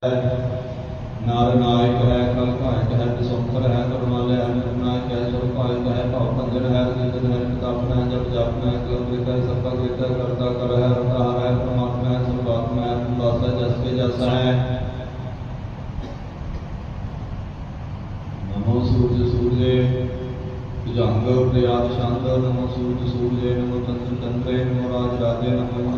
نار نائک ہے کل کائک ہے پسوکر ہے کرمال ہے نائک ہے سر کائک ہے پاؤ کنجن ہے کنجن ہے کتابن ہے جب جاپن ہے کلکرت ہے سب کلکرت ہے کرتا کر ہے رتا ہر ہے پرماتما ہے سرواکما ہے تمداس ہے جس کے جیسا ہے نمو سورج سورجے تجانگ پریاد شاندر نمو سورج سورجے نمو تندر تندرے نمو راج نمو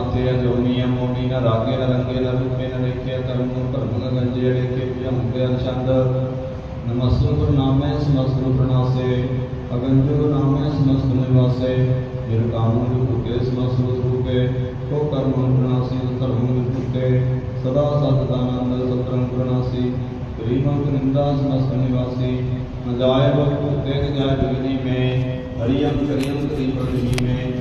ماتے ہیں جو میاں مومی نہ راگے نہ رنگے نہ روپے نہ لکھے کرموں کرموں گنجے لکھے پیا ہوتے ہیں چند نمسر کو نام ہے سمسر پرنا سے اگنجو کو نام ہے سمسر نوا سے میرے کاموں جو روکے سمسر روکے کو کرموں پرنا سے کرموں روکے سدا سات دانند سترم پرنا سے غریبوں کو نندا سمسر نواسی نجائے بھگتے نجائے بھگنی میں ہریم کریم کریم بھگنی میں